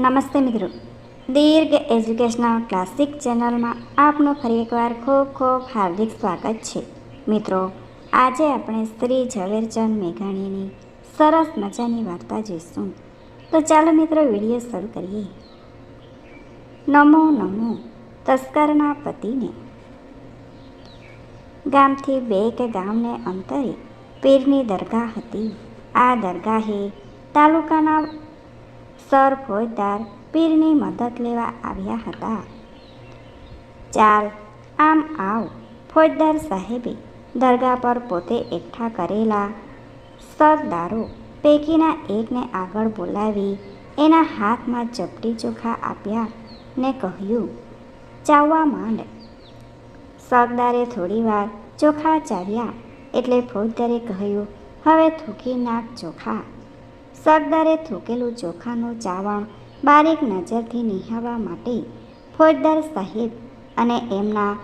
નમસ્તે મિત્રો. દીર્ઘ educational classic ચેનલમાં આપનું ફરી એકવાર ખૂબ ખૂબ હાર્દિક સ્વાગત છે. મિત્રો, આજે આપણે શ્રી ઝવેરચંદ મેઘાણીની સરસ મજાની વાર્તા જોઈશું. તો ચાલો મિત્રો વીડિયો શરૂ કરીએ. નમો નમો તસ્કરના પતિને. ગામથી બે કે ગામને અંતરે પીરની દરગાહ હતી. આ દરગાહે તાલુકાના સર ફોજદાર પીરની મદદ લેવા આવ્યા હતા. ચાલ, આમ આવ ફોજદાર સાહેબે દરગાહ પર પોતે એકઠા કરેલા સરદારો પૈકીના એકને આગળ બોલાવી એના હાથમાં ચપટી ચોખા આપ્યા ને કહ્યું, ચાવવા માંડ. સરદારે થોડીવાર ચોખા ચાવ્યા એટલે ફોજદારે કહ્યું, હવે થૂકી નાખ ચોખા. સરદારે થૂકેલું ચોખાનું ચાવણ બારીક નજરથી નિહાળવા માટે ફોજદાર સાહેબ અને એમના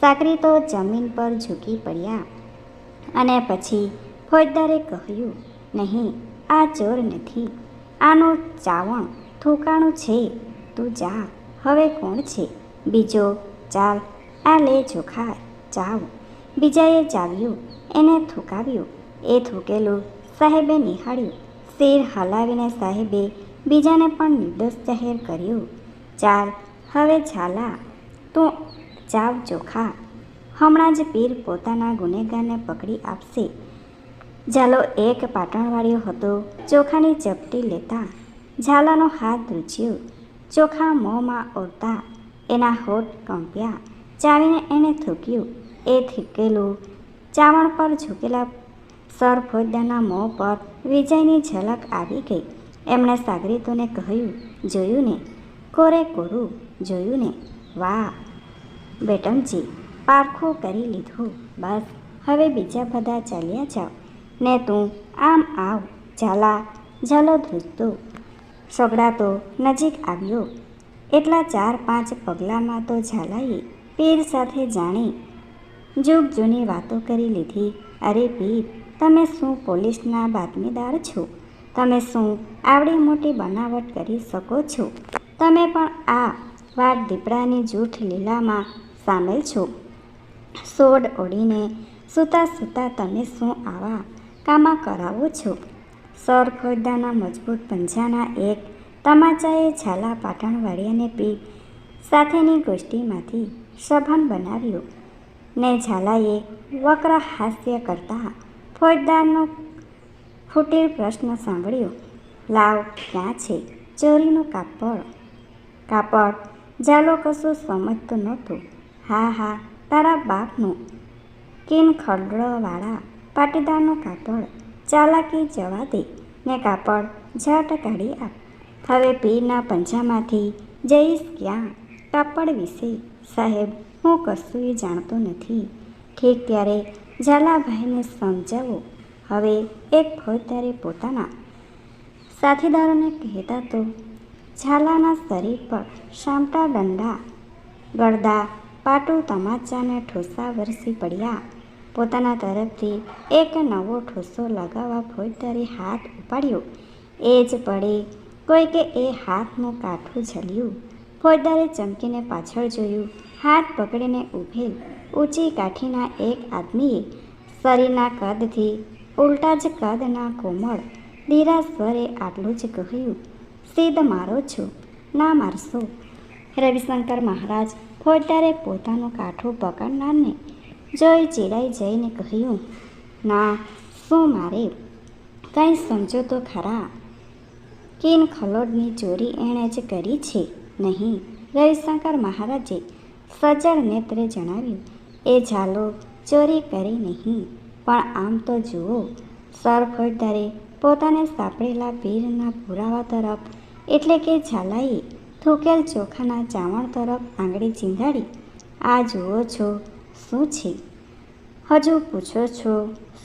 સાકરીતો જમીન પર ઝૂકી પડ્યા અને પછી ફોજદારે કહ્યું, નહીં, આ ચોર નથી. આનું ચાવણ થૂકાણું છે. તું જા. હવે કોણ છે? બીજો ચાલ. આ લે ચોખા, ચાવ. બીજાએ ચાવ્યું, એને થૂકાવ્યું. એ થૂકેલું સાહેબે નિહાળ્યું. શેર હલાવીને સાહેબે બીજાને પણ નિર્દોષ જાહેર કર્યું. ચાલ હવે ઝાલા, તું ચાવ ચોખા. હમણાં જ પીર પોતાના ગુનેગારને પકડી આપશે. ઝાલો એક પાટણવાળ્યો હતો. ચોખાની ચપટી લેતા ઝાલાનો હાથ ધ્રુજ્યો. ચોખા મોંમાં ઓરતા, એના હોઠ કંપ્યા. ચાવીને એણે થૂક્યું. એ થીકેલું. ચાવણ પર ઝૂકેલા સર ફોજદારના મોં પર વિજયની ઝલક આવી ગઈ. એમણે સાગરીતોને કહ્યું, જોયું ને, કોરે કોરું, જોયું ને, વાહ, બેટમજી, પારખું કરી લીધું, બસ, હવે બીજા બધા ચાલ્યા જાઓ, ને તું આમ આવ, ઝાલા, ઝાલો ધ્રુજતો સગડાતો નજીક આવ્યો. એટલા ચાર પાંચ પગલાંમાં તો ઝાલાએ પીર સાથે જાણી, જુગ જૂની વાતો કરી લીધી, અરે પીર તમે શું પોલીસના બાતમીદાર છો? તમે શું આવડી મોટી બનાવટ કરી શકો છો? તમે પણ આ વાઘ દીપડાની જૂઠ લીલામાં સામેલ છો. સોડ ઓડીને સૂતા સૂતા તમે શું આવા કામા કરાવો છો? સર ખોદાના મજબૂત પંજાના એક તમાચાએ ઝાલા પાટણવાડિયાને પી સાથેની ગોષ્ઠીમાંથી સભાન બનાવ્યું. ને ઝાલાએ વક્ર હાસ્ય કરતા ફોજદારનો ફૂટેલ પ્રશ્ન સાંભળ્યો. લાવ, ક્યાં છે? ચોરીનું કાપડ. કાપડ? ઝાલો, કશું સમજતો નહોતો. હા હા, તારા બાપનું કિન ખડળવાળા પાટીદારનું કાપડ. ચાલાકી જવા દે. ને કાપડ ઝાટ કાઢી આપ. હવે પીરના પંજામાંથી જઈશ ક્યાં? કાપડ વિશે? સાહેબ, હું કશું જાણતો નથી. ઠીક ત્યારે ઝાલાભાઈને સમજાવો. હવે એક ફોજદારે પોતાના સાથીદારોને કહેતા તો, ઝાલાના શરીર પર શામટા દંડા ગળદા પાટું તમાચાને ઠોસા વરસી પડ્યા. પોતાના તરફથી એક નવો ઠોસો લગાવવા ફોજદારે હાથ ઉપાડ્યો. એ જ પડે કોઈકે એ હાથનું કાઠું ઝલ્યું. ફોજદારે ચમકીને પાછળ જોયું. હાથ પકડીને ઊભેલ ઊંચી કાઠીના એક આદમીએ શરીરના કદથી ઉલટા જ કદના કોમળ ધીરા સ્વરે આટલું જ કહ્યું, સીધ મારો છો, ના મારશો. રવિશંકર મહારાજ ફોજદારે પોતાનું કાઠું પકડનારને જોઈ ચીડાઈ જઈને કહ્યું, ના, શું મારે? કંઈ સમજો તો ખરા. કિન ખલોડની ચોરી એણે જ કરી છે, નહીં. રવિશંકર મહારાજે સજળ નેત્રે જણાવ્યું એ ઝાલો ચોરી કરી નહીં. પણ આમ તો જુઓ સર ફોજદારે પોતાને સાંપડેલા પીરના પુરાવા તરફ, એટલે કે ઝાલાએ થૂકેલ ચોખાના ચાવણ તરફ આંગળી ચીંધાડી. આ જુઓ છો, શું છે? હજુ પૂછો છો,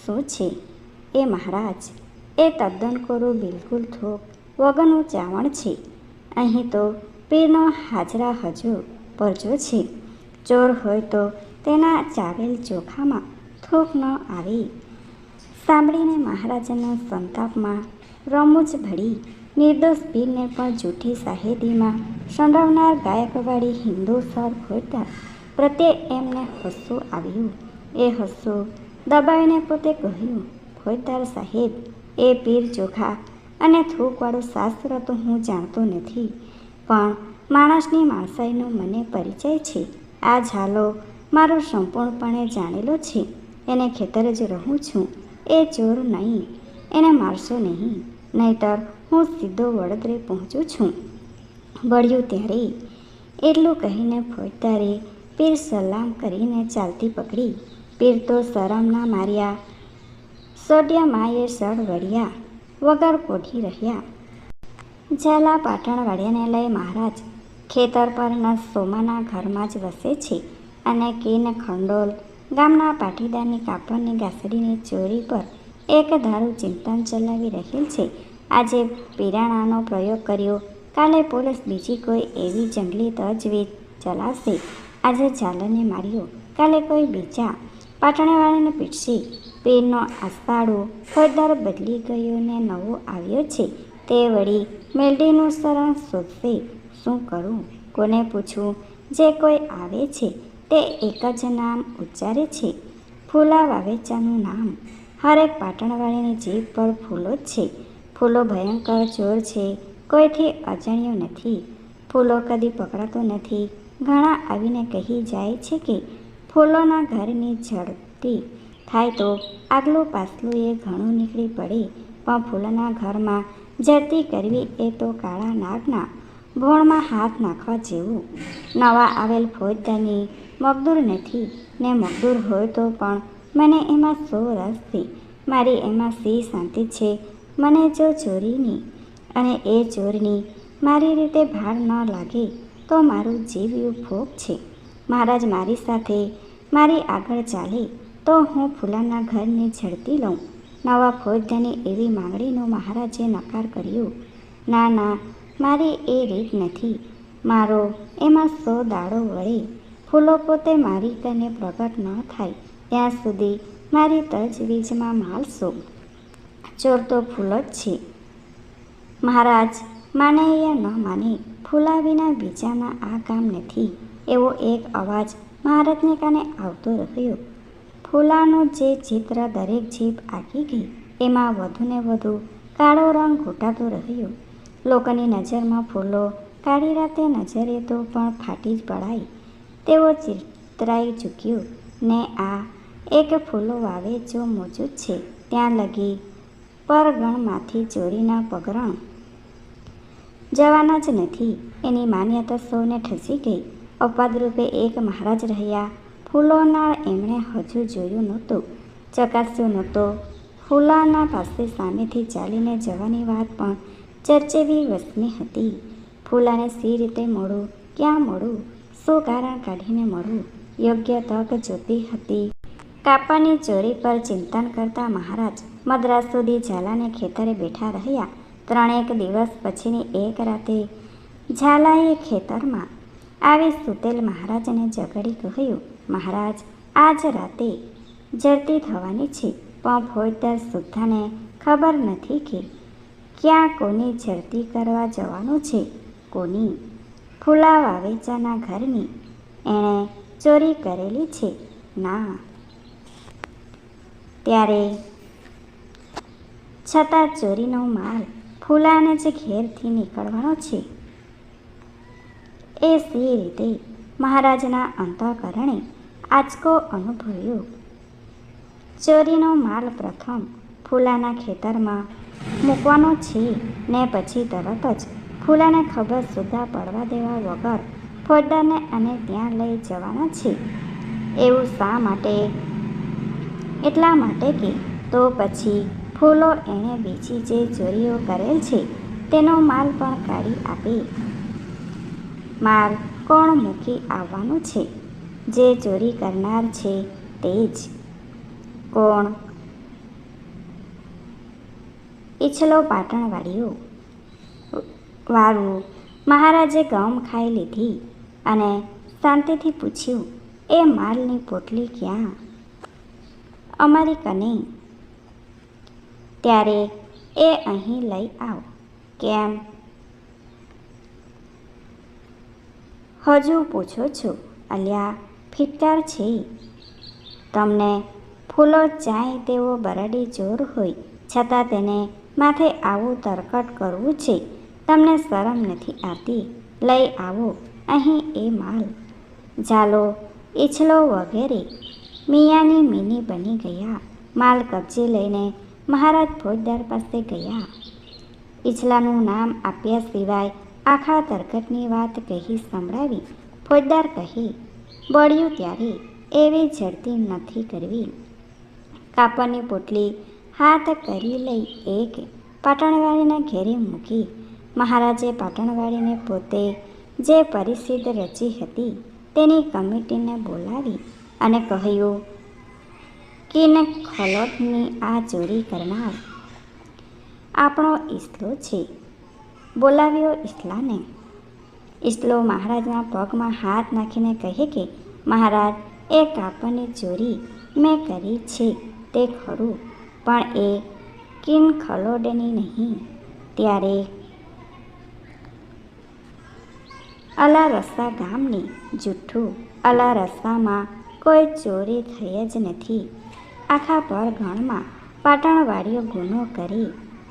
શું છે? એ મહારાજ, એ તદ્દન કોરું બિલકુલ થોક વગરનું ચાવણ છે. અહીં તો પીરનો હાજરા હજુ પરજો છે. ચોર હોય તો તેના ચાવેલ ચોખામાં થોક ન આવે. સાંભળીને મહારાજાના સંતાપમાં રમૂજ ભળી નિર્દોષ પીરને પણ જૂઠી સાહેદીમાં સંડવનાર ગાયકવાડી હિન્દુ સર ખોટા પ્રત્યે એમને હસવું આવ્યું. એ હસવું દબાવીને પોતે કહ્યું ખોડદાર સાહેબ, એ પીર ચોખા અને થૂકવાળું શાસ્ત્ર તો હું જાણતો નથી, પણ માણસની માણસાઈનો મને પરિચય છે. આ ઝાલો મારો સંપૂર્ણપણે જાણેલો છે. એને ખેતરે જ રહું છું. એ ચોર નહીં, એને મારશો નહીં. નહીતર હું સીધો વડોદરે પહોંચું છું. વળ્યું ત્યારે એટલું કહીને ફોજદારે પીર સલામ કરીને ચાલતી પકડી. પીર તો શરમના માર્યા સોડિયા માએ સળ વળ્યા, વગર પોઢી રહ્યા. ઝાલા પાટણવાડિયાને લઈ મહારાજ, ખેતર પરના સોમાના ઘરમાં જ વસે છે. અને કિન ખંડોલ. ગામના પાટીદારની કાપડની ગાસડીની ચોરી પર એક ધારું ચિંતન ચલાવી રહેલ છે. આજે પીરાણાનો પ્રયોગ કર્યો. કાલે પોલીસ બીજી કોઈ એવી જંગલી તજવીજ ચલાવશે. આજે ઝાલને માર્યો. કાલે કોઈ બીજા. પાટણવાળાને પીટશે. પીરનો આસપાડો ફોજદાર બદલી ગયો ને નવો આવ્યો છે. તે વળી મેલડીનું શરણ શોધશે. શું કરું? કોને પૂછવું જે કોઈ આવે છે. તે એક જ નામ ઉચ્ચારે છે. ફૂલા વાવેચાનું નામ. હરેક પાટણવાળીની જીભ પર ફૂલો જ છે. ફૂલો ભયંકર જોર છે. કોઈથી અજાણ્યું નથી. ફૂલો કદી પકડાતો નથી. ઘણા આવીને કહી જાય છે કે ફૂલોના ઘરની ઝડપી થાય તો આગલું પાછલું એ ઘણું નીકળી પડે. પણ ફૂલના ઘરમાં જડતી કરવી એ તો કાળા નાગના ભોણમાં હાથ નાખવા જેવું. નવા આવેલ ફોજદારની મગદૂર નથી, ને મગદૂર હોય તો પણ મને એમાં સો રસ છે. મારી એમાં સી શાંતિ છે. મને જો ચોરીની અને એ ચોરની મારી રીતે ભાર ન લાગે, તો મારું જીવ્યું ભોગ છે. મહારાજ મારી સાથે મારી આગળ ચાલે, તો હું ફૂલાના ઘરને ઝડપી લઉં. નવા ફોજદાની એવી માંગણીનો મહારાજે નકાર કર્યો. ના ના, મારી એ રીત નથી. મારો એમાં સો દાડો વળે. ફૂલો પોતે મારી કને પ્રગટ ન થાય. ત્યાં સુધી મારી તજવીજમાં માલશો ચોર તો ફૂલ જ છે. મહારાજ, માને યા ન માને, ફૂલા વિના બીજાના આ કામ નથી. એવો એક અવાજ મહારાજને કાને આવતો રહ્યો. ફૂલાનું જે ચિત્ર દરેક જીભ આંકી ગઈ, એમાં વધુને વધુ કાળો રંગ ઘૂંટાતો રહ્યો. લોકોની નજરમાં ફૂલો કાળી રાતે નજરે તો પણ ફાટી જ પડાય તેવો ચિતરાઈ ચૂક્યું. ને આ એક ફૂલો વાવે જો મોજૂદ છે. ત્યાં લગી પરગણમાંથી ચોરીના પગરણ. જવાના જ નથી. એની માન્યતા સૌને ઠસી ગઈ. અપાદરૂપે એક મહારાજ રહ્યા. ફૂલોના એમણે હજુ જોયું નહોતું. ચકાસ્યું નહોતો. ફૂલાના પાસે સામેથી ચાલીને જવાની વાત પણ ચર્ચેવી વસની હતી. ફૂલાને સી રીતે મળું ક્યાં મળું શું કારણ કાઢીને મળું યોગ્ય તક જોતી હતી. કાપાની ચોરી પર ચિંતન કરતા મહારાજ મદ્રાસ સુધી ઝાલાને ખેતરે બેઠા રહ્યા. ત્રણેક દિવસ પછીની એક રાતે ઝાલાએ ખેતરમાં આવી સુતેલ મહારાજને ઝઘડી કહ્યું, મહારાજ, આજ રાતે જરતી થવાની છે. પણ ફોજદાર સુદ્ધાને ખબર નથી કે ક્યાં કોની ઝડતી કરવા જવાનું છે. કોની ફૂલા વાવેચાના ઘરની એણે ચોરી કરેલી છે. ના. ત્યારે છતાં ચોરીનો માલ ફૂલાને જ ઘેરથી નીકળવાનો છે. એ સી રીતે મહારાજના અંતઃકરણે આંચકો અનુભવ્યો. ચોરીનો માલ પ્રથમ ફૂલાના ખેતરમાં મૂકવાનો છે ને પછી તરત જ ફૂલાને ખબર સુધા પડવા દેવા વગર ફોજદારને અને ત્યાં લઈ જવાના છે. એવું શા માટે? એટલા માટે કે તો પછી ફૂલો એણે બીજી જે ચોરીઓ કરેલ છે તેનો માલ પણ કાઢી આપે. માલ કોણ મૂકી આવવાનું છે? જે ચોરી કરનાર છે તે જ. કોણ? ઈછલો પાટણવાળીઓ વાળું મહારાજે ગમ ખાઈ લીધી અને શાંતિથી પૂછ્યું, એ માલની પોટલી ક્યાં? અમારી કને. ત્યારે એ અહીં લઈ આવ. કેમ? હજુ પૂછો છો, અલ્યા, ફિટકાર છે. તમને ફૂલો ચાય તેવો બરડી જોર હોય, છતાં તેને માથે આવું તરકટ કરવું છે. તમને શરમ નથી આવતી? લઈ આવો, અહીં એ માલ. ઝાલો, ઈછલો વગેરે. મિયાની મીની બની ગયા. માલ કબજે લઈને મહારાજ ફોજદાર પાસે ગયા. ઈછલાનું નામ આપ્યા સિવાય આખા તરકટની વાત કહી સંભળાવી. ફોજદાર કહી, બળ્યું ત્યારે એવી ઝડતી નથી કરવી. કાપડની પોટલી હાથ કરી લઈ એક પાટણવાળીના ઘેરે મૂકી મહારાજે પાટણવાડીને પોતે જે પરિસ્થિતિ રચી હતી તેની કમિટીને બોલાવી અને કહ્યું, કિન ખલોટની આ ચોરી કરનાર આપણો ઈસલો છે. બોલાવ્યો ઈસલાને. ઈસલો મહારાજના પગમાં હાથ નાખીને કહે કે, મહારાજ, એ કાપડની ચોરી મેં કરી છે, તે ખરું, પણ એ કિન ખલોડની નહીં. ત્યારે અલા રસ્તા ગામની જુઠ્ઠું અલા રસ્તામાં કોઈ ચોરી થઈ જ નથી. આખા પરગણમાં પાટણવાળીઓ ગુનો કરી.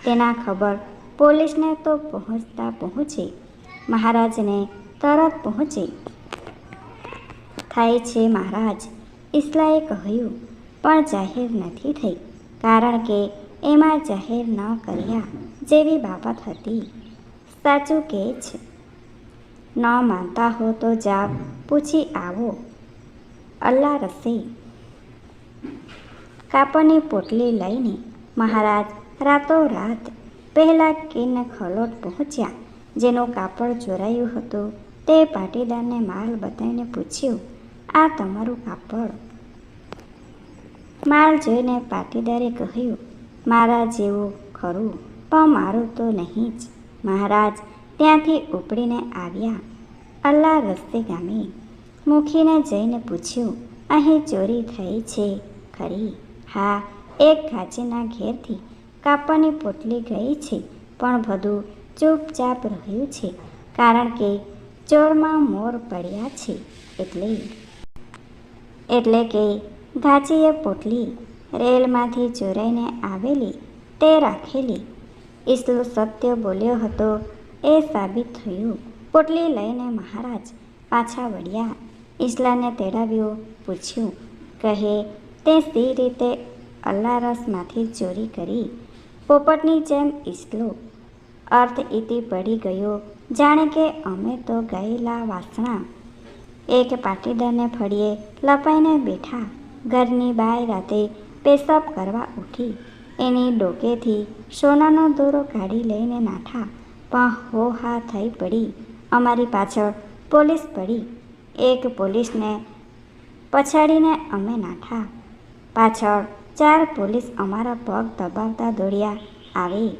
તેના ખબર પોલીસને તો પહોંચતા પહોંચે. મહારાજને તરત પહોંચે. થાય છે મહારાજ, ઈસલાએ કહ્યું. પણ જાહેર નથી થઈ, કારણ કે એમાં જાહેર ન કર્યા જેવી બાબત હતી. સાચું કે છે? ન માનતા હો તો જાવ પૂછી આવો. અલ્લા રસે કાપડની પોટલી લઈને મહારાજ રાતોરાત પહેલાં કિન ખલોટ પહોંચ્યા. જેનું કાપડ ચોરાયું હતું, તે પાટીદારને માલ બતાવીને પૂછ્યું, આ તમારું કાપડ? માલ જોઈને પાટીદારે કહ્યું, મારા જેવું ખરું, પણ મારું તો નહીં જ. મહારાજ ત્યાંથી ઉપડીને આવ્યા. અલ્લા રસ્તે ગામે. મુખીને જઈને પૂછ્યું, અહીં ચોરી થઈ છે ખરી? હા, એક ઘાચીના ઘેરથી કાપડની પોટલી ગઈ છે, પણ બધું ચૂપચાપ રહ્યું છે, કારણ કે ચોરમાં મોર પડ્યા છે, એટલે એટલે કે ઘાચીએ પોટલી રેલમાંથી ચોરાઈને આવેલી તે રાખેલી. ઈસલો સત્ય બોલ્યો હતો, એ સાબિત થયું. પોટલી લઈને મહારાજ પાછા વળ્યા. ઈસલાને તેડાવ્યો, પૂછ્યું, કહે, તે સી રીતે અલ્લારસમાંથી ચોરી કરી? પોપટની જેમ ઈસલો. અર્થ ઇતિ પડી ગયો. જાણે કે અમે તો ગયેલા વાસણા. એક પાટીદારને ફળીએ, લપાઈને બેઠા. ઘરની બાય રાતે પેશાબ કરવા ઉઠી. એની ડોકેથી સોનાનો દોરો કાઢી લઈને નાઠા. પણ હો હા થઈ પડી. અમારી પાછળ પોલીસ પડી. એક પોલીસને પછાડીને અમે નાઠા પાછળ ચાર પોલીસ અમારા પગ દબાવતા દોડ્યા આવી.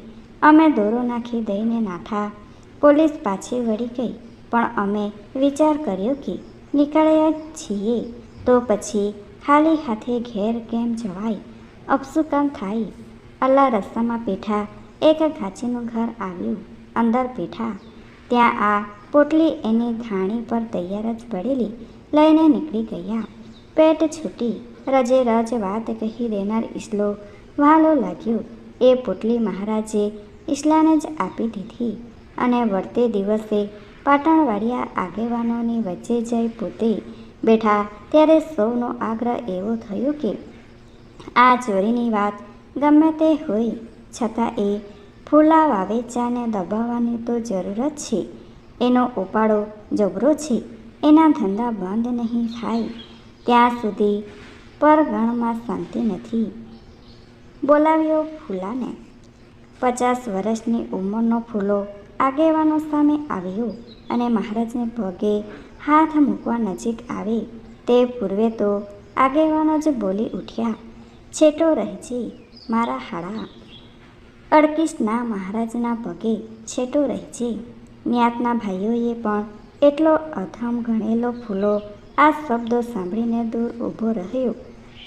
અમે દોરો નાખી દઈને નાઠા પોલીસ પાછી વળી ગઈ. પણ અમે વિચાર કર્યો કે નીકળ્યા છીએ. તો પછી ખાલી હાથે ઘેર કેમ જવાય? અપસુકામ થાય. અલ્લા રસ્તામાં પીઠા એક ઘાચીનું ઘર આવ્યું. અંદર પીઠા. ત્યાં આ પોટલી એની ધાણી પર તૈયાર જ પડેલી લઈને નીકળી ગયા. પેટ છૂટી રજે રજ વાત કહી દેનાર ઈસલો વાલો લાગ્યો. એ પોટલી મહારાજે ઈસલાને જ આપી દીધી અને વળતે દિવસે પાટણવાડિયા આગેવાનોની વચ્ચે જઈ પોતે બેઠા ત્યારે સૌનો આગ્રહ એવો થયો કે આ ચોરીની વાત ગમે તે હોય, છતાં એ ફૂલા વાવેચાને દબાવવાની તો જરૂર જ છે. એનો ઉપાડો જબરો છે. એના ધંધા બંધ નહીં થાય. ત્યાં સુધી પરગણમાં શાંતિ નથી. બોલાવ્યો ફૂલાને. પચાસ વર્ષની ઉંમરનો ફૂલો આગેવાનો સામે આવ્યો અને મહારાજને પગે હાથ મૂકવા નજીક આવે. તે પૂર્વે તો આગેવાનો જ બોલી ઉઠ્યા, છેટો રહેજે, મારા હાડા અડકીશના મહારાજના પગે, છેટો રહેજે. જ્ઞાતના ભાઈઓએ પણ એટલો અધમ ગણેલો ફૂલો આ શબ્દો સાંભળીને દૂર ઊભો રહ્યો.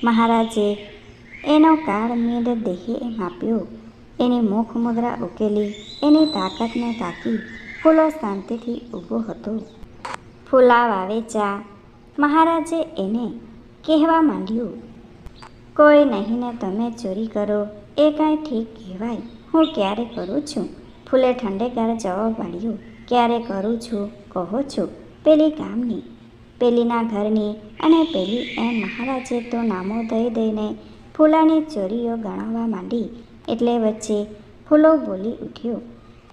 મહારાજે એનો કાળ મેદ દેહે માપ્યો એની મુખ મુદ્રા ઉકેલી, એની તાકાતને તાકી ફૂલો શાંતિથી ઊભો હતો. ફૂલા વાવેચા મહારાજે એને કહેવા માંડ્યું, કોઈ નહીં ને તમે ચોરી કરો, એ કાંઈ ઠીક કહેવાય. હું ક્યારે કરું છું? ફૂલે ઠંડેકાર જવાબ પાડ્યો ક્યારે કરું છું? કહો છો. પેલી ગામની, પેલીના ઘરની અને પેલી એમ મહારાજે તો નામો દઈ દઈને ફૂલાની ચોરીઓ ગણાવવા માંડી. એટલે વચ્ચે ફૂલો બોલી ઉઠ્યો.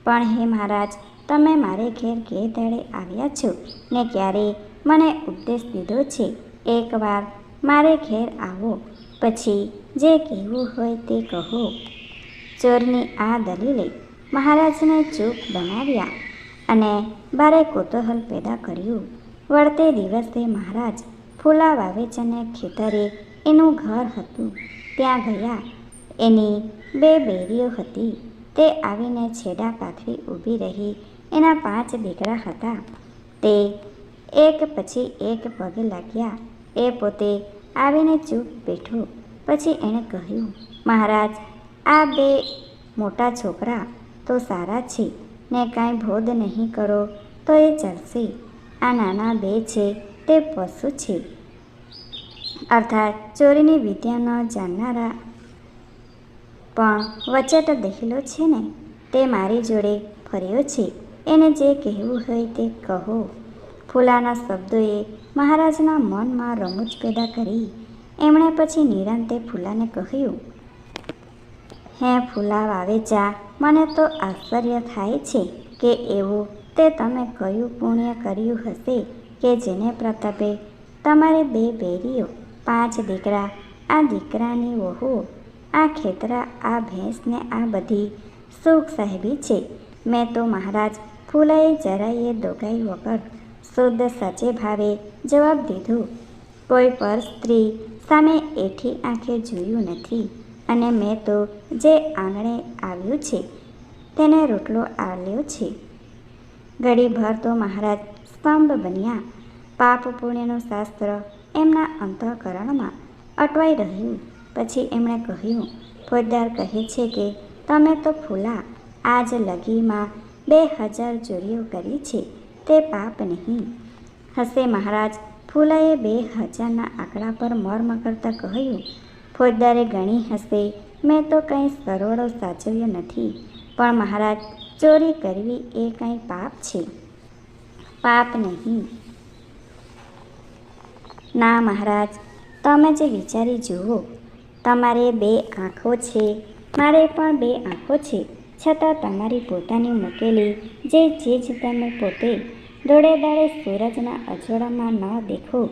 પણ હે મહારાજ, તમે મારે ઘેર દાડે આવ્યા છો ને ક્યારે મને ઉપદેશ દીધો છે? એકવાર મારે ઘેર આવો. પછી જે કહેવું હોય તે કહો. ચોરની આ દલીલે મહારાજને ચૂપ બનાવ્યા અને ભારે કુતૂહલ પેદા કર્યું. વળતે દિવસે મહારાજ ફૂલા વાવેચને ખેતરે એનું ઘર હતું. ત્યાં ગયા. એની બે બેરીઓ હતી. તે આવીને છેડા પાથરી ઊભી રહી. એના પાંચ દીકરા હતા. તે એક પછી એક પગે લાગ્યા. એ પોતે આવીને ચૂપ બેઠો. પછી એણે કહ્યું, મહારાજ, આ બે મોટા છોકરા તો સારા છે. ને કાંઈ ભોદ નહીં કરો, તો એ ચાલશે. આ નાના બે છે, તે પશુ છે. અર્થાત, ચોરીની વિદ્યા ન જાણનારા. પણ વચેટ દેખેલો છે ને, તે મારી જોડે ફર્યો છે. એને જે કહેવું હોય તે કહો. ફૂલાના શબ્દોએ મહારાજના મનમાં રમૂજ પેદા કરી. એમણે પછી નિરાંતે ફૂલાને કહ્યું, હે ફૂલા, વાવેચા મને તો આશ્ચર્ય થાય છે કે એવું તે તમે કયું પુણ્ય કર્યું હશે કે જેને પ્રતાપે તમારે બે બેરીઓ, પાંચ દીકરા, આ દીકરાની વહુ, આ ખેતરા, આ ભેંસને આ બધી સુખ સાહેબી છે. મેં તો મહારાજ ફૂલાએ જરાયે દોગાઈ વગર શુદ્ધ સચે ભાવે જવાબ દીધો. કોઈ પર સ્ત્રી સામે એઠી આંખે જોયું નથી. અને મેં તો જે આંગણે આવ્યું છે, તેને રોટલો આલ્યો છે. ઘડીભર તો મહારાજ સ્તંભ બન્યા. પાપ પુણ્યનું શાસ્ત્ર એમના અંતઃકરણમાં અટવાઈ રહ્યું. પછી એમણે કહ્યું, ફોજદાર કહે છે કે તમે તો ફૂલા, આજ લગીમાં બે હજાર ચોરીઓ કરી છે, તે પાપ નહીં. હશે મહારાજ, ફૂલાએ બે હજારના આંકડા પર મર્મ કરતાં કહ્યું ફોજદારે ગણી હશે. મેં તો કંઈ સરોડો સાચવ્યો નથી. પણ મહારાજ, ચોરી કરવી એ કંઈ પાપ છે? પાપ નહીં. ના મહારાજ, તમે જે વિચારી જુઓ, તમારે બે આંખો છે. મારે પણ બે આંખો છે. છતાં તમારી પોતાની મૂકેલી, જે ચીજ તમે પોતે દોડે દાડે સૂરજના અજોડામાં ન દેખો.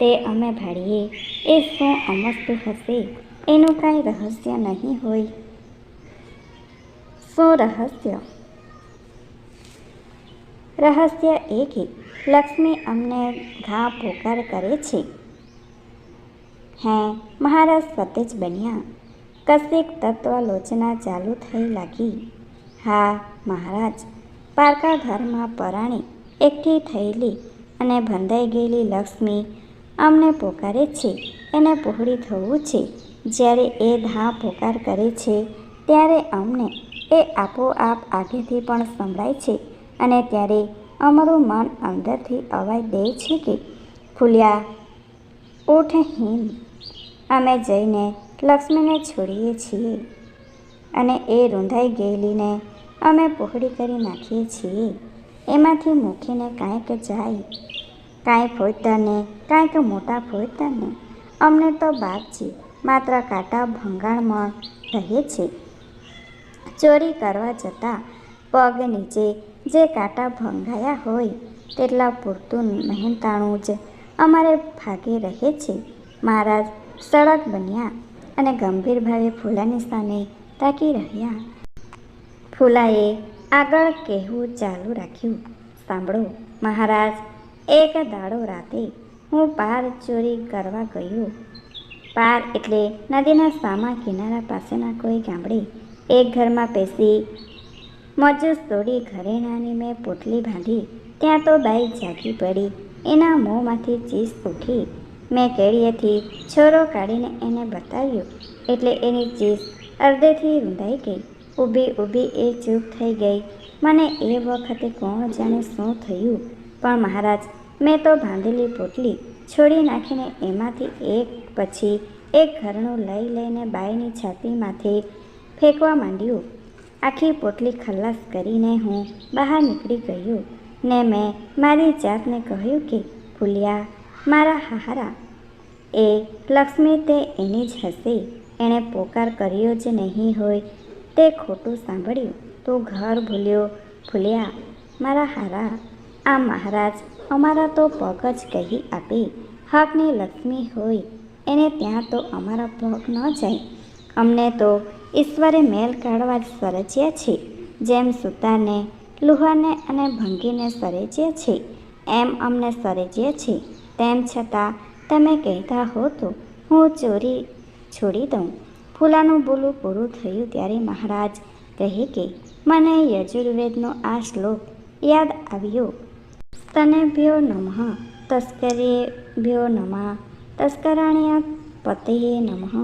તે અમે ભાળીએ. એ શું અમસ્તુ હશે. એનું કાંઈ રહસ્ય નહીં હોય. શું રહસ્ય. રહસ્ય એ કે લક્ષ્મી અમને ઘા પોકાર કરે છે. હે, મહારાજ સતેજ બન્યા. કશીક તત્વલોચના ચાલુ થઈ લાગી. હા, મહારાજ. પારકા ઘરમાં પરાણી એકઠી થયેલી અને ભંધાઈ ગયેલી લક્ષ્મી અમને પોકારે છે. એને પહોળી થવું છે. જ્યારે એ ધા પોકાર કરે છે, ત્યારે અમને એ આપોઆપ આગેથી પણ સંભળાય છે અને ત્યારે અમારું મન અંદરથી અવાજ દે છે કે, ફૂલ્યા, ઉઠ હિમ. અમે જઈને લક્ષ્મીને છોડીએ છીએ અને એ રૂંધાઈ ગયેલીને અમે પહોળી કરી નાખીએ છીએ. એમાંથી મૂકીને કાંઈક જાય કાંઈ ફોજદારને કાંઈક મોટા ફોજદારને અમને તો બાપ છે, માત્ર કાંટા ભંગાણમાં રહે છે. ચોરી કરવા જતાં પગ નીચે જે કાંટા ભંગાયા હોય તેટલા પૂરતું મહેનતાણું જ અમારે ભાગે રહે છે. મહારાજ સડક બન્યા અને ગંભીર ભાવે ફૂલાની સામે તાકી રહ્યા. ફૂલાએ આગળ કહેવું ચાલુ રાખ્યું. સાંભળો મહારાજ એક દાડો રાતે હું પાર ચોરી કરવા ગયો. પાર એટલે નદીના સામા કિનારા પાસેના કોઈ ગામડે એક ઘરમાં પેસી મજૂસ તોડી ઘરેણાની મેં પોટલી બાંધી. ત્યાં તો બાઈ જાગી પડી. એના મોંમાંથી ચીસ ઉઠી. મેં કેળીએથી છોરો કાઢીને એને બતાવ્યો. એટલે એની ચીસ અર્ધેથી રૂંધાઈ ગઈ. ઊભી ઊભી એ ચૂપ થઈ ગઈ. મને એ વખતે કોણ જાણે શું થયું? પણ મહારાજ મેં તો બાંધેલી પોટલી છોડી નાખીને એમાંથી એક પછી એક ઘરણું લઈ લઈને બાઈની છાતીમાંથી ફેંકવા માંડ્યું. આખી પોટલી ખલાસ કરીને હું બહાર નીકળી ગયું ને મેં મારી જાતને કહ્યું કે ભૂલ્યા મારા હારા એ લક્ષ્મી તે એની જ હશે. એણે પોકાર કર્યો જ નહીં હોય તે ખોટું સાંભળ્યું. તું ઘર ભૂલ્યો. ભૂલ્યા મારા હારા આ મહારાજ અમારા તો પગ જ કહી આપે. હાકની લક્ષ્મી હોય, એને ત્યાં તો અમારા પગ ન જાય. અમને તો ઈશ્વરે મેલ કાઢવા જ સર્જ્યા છે. જેમ સૂતાને લુહાને અને ભંગીને સરેજ્યા છે, એમ અમને સરેજ્યા છે. તેમ છતાં તમે કહેતા હો તો હું ચોરી છોડી દઉં. ફૂલાનું બોલું પૂરું થયું ત્યારે મહારાજ કહે કે, મને યજુર્વેદનો આ શ્લોક યાદ આવ્યો. સ્તનેભ્યો નમઃ તસ્કરેભ્યો નમઃ તસ્કરાણ્ય પતયે નમઃ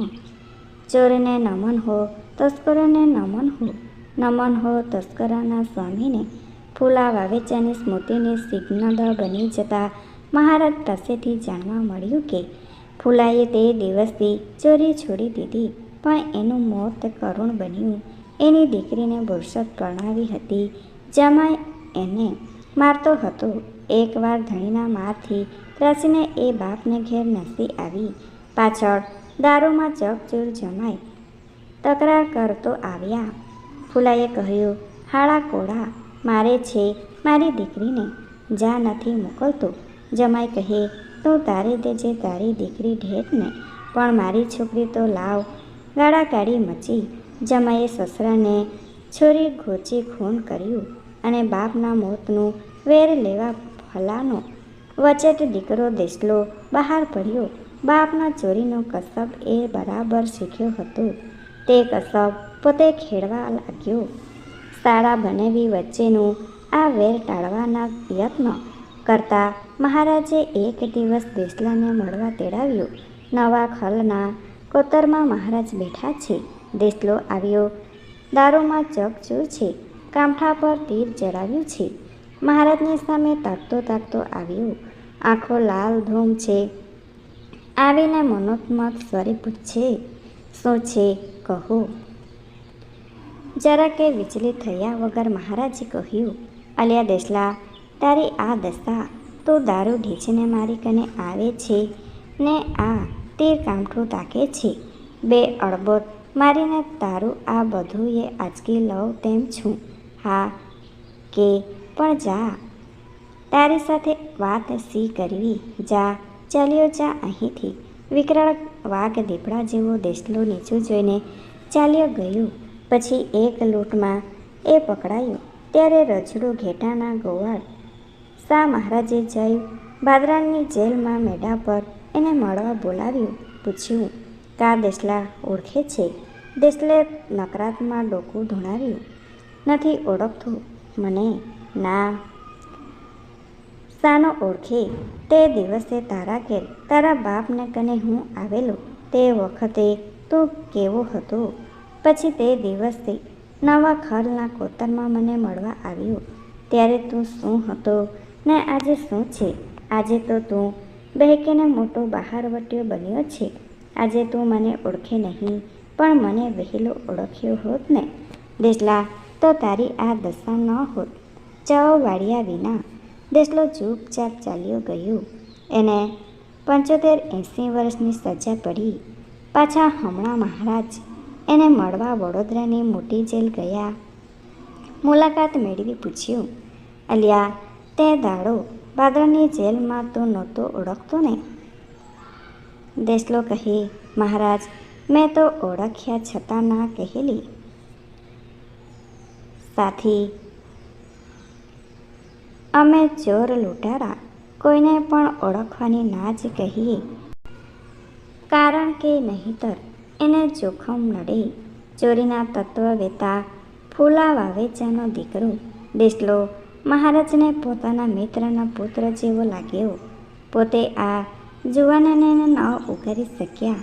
ચોરને નમન હો તસ્કરોને નમન હો નમન હો તસ્કરાના સ્વામીને ફૂલા વાવેચાની સ્મૃતિની સિગ્નદ બની જતા મહારાજ પાસેથી જાણવા મળ્યું કે ફૂલાએ તે દિવસથી ચોરી છોડી દીધી, પણ એનું મોત કરુણ બન્યું। એની દીકરીને બુરસદ પરણાવી હતી જેમાં એને મારતો હતો. એકવાર ધણીના મારથી ત્રાસીને એ બાપને ઘેર નસી આવી. પાછળ દારૂમાં ચકચૂર જમાઈ તકરાર કરતો આવ્યા. ફૂલાએ કહ્યું, હાળા કોળા, મારે છે મારી દીકરીને. જા નથી મોકલતો. જમાઈ કહે, તું તારી દેજે તારી દીકરી ઢેરને. પણ મારી છોકરી તો લાવ. ગાળા કાઢી મચી જમાઈએ સસરાને છોરી ઘોચી ખૂન કર્યું. અને બાપના મોતનું વેર લેવા ફલાનો વચેટ દીકરો દેસલો બહાર પડ્યો. બાપના ચોરીનો કસબ એ બરાબર શીખ્યો હતો. તે કસબ પોતે ખેડવા લાગ્યો. શાળા બનેવી વચ્ચેનું આ વેર ટાળવાના યત્ન કરતા મહારાજે એક દિવસ દેસલાને મળવા તેડાવ્યો. નવા ખલના કોતરમાં મહારાજ બેઠા છે. દેસલો આવ્યો. દારૂમાં ચકચૂર છે કાંઠા પર તીર જડાવ્યું છે. મહારાજની સામે તાકતો તાકતો આવ્યો. આંખો લાલ ધૂમ છે. આવીને મનોત્મક સ્વરે પૂછે, શું છે? કહો. જરા કે વિચલિત થયા વગર મહારાજે કહ્યું, અલ્યા દેસલા તારી આ દશા તો દારૂ ઢીચીને મારી કને આવે છે ને આ તીર કામઠું તાકે છે. બે અડબોટ મારીને તારું આ બધું એ આજકી લઉં તેમ છું. હા કે પણ જા. તારી સાથે વાત સી કરવી? જા. ચાલ્યો જા અહીંથી. વિકરાળ વાઘ દીપડા જેવો દેસલો નીચું જોઈને ચાલ્યો ગયો. પછી એક લૂંટમાં એ પકડાયો. ત્યારે રજડું ઘેટાના ગોવાળ. શાહ મહારાજે જઈ ભાદરાની જેલમાં મેડા પર એને મળવા બોલાવ્યું. પૂછ્યું, કા દેસલા ઓળખે છે? દેસલે નકરાતમાં ડોકું ધૂણાવ્યું. નથી ઓળખતું. મને ના. સાનો ઓળખે. તે દિવસે તારા ઘેર તારા બાપને કને હું આવેલો? તે વખતે તું કેવો હતો? પછી તે દિવસે નવા ખલના કોતરમાં મને મળવા આવ્યો. ત્યારે તું શું હતો? ને આજે શું છે? આજે તો તું બહેકીને મોટો બહારવટીયો બન્યો છે. આજે તું મને ઓળખે નહીં, પણ મને વહેલો ઓળખ્યો હોત ને. દેસલા તો તારી આ દશા ન હોત ચાઓ વાળ્યા વિના દેસલો ચૂપચાપ ચાલ્યો ગયો. એને પંચોતેર એંસી વર્ષની સજા પડી. પાછા હમણાં મહારાજ એને મળવા વડોદરાની મોટી જેલ ગયા. મુલાકાત મેળવી પૂછ્યું, અલ્યા, તે દાડો ભાદરની જેલમાં તું નહોતો ઓળખતો ને? દેસલો કહે, મહારાજ, મેં તો ઓળખ્યા છતાં ના કહેલી. સાથી. અમે ચોર લૂંટારા, કોઈને પણ ઓળખવાની ના જ કહીએ. કારણ કે નહીંતર એને જોખમ નડે. ચોરીના તત્વવેતા ફૂલા વાવેચાનો દીકરો દેસલો મહારાજને પોતાના મિત્રના પુત્ર જેવો લાગ્યો. પોતે આ જુવાનને ન ઉગારી શક્યા.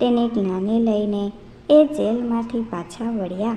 તેને જ્ઞાને લઈને એ જેલમાંથી પાછા વળ્યા.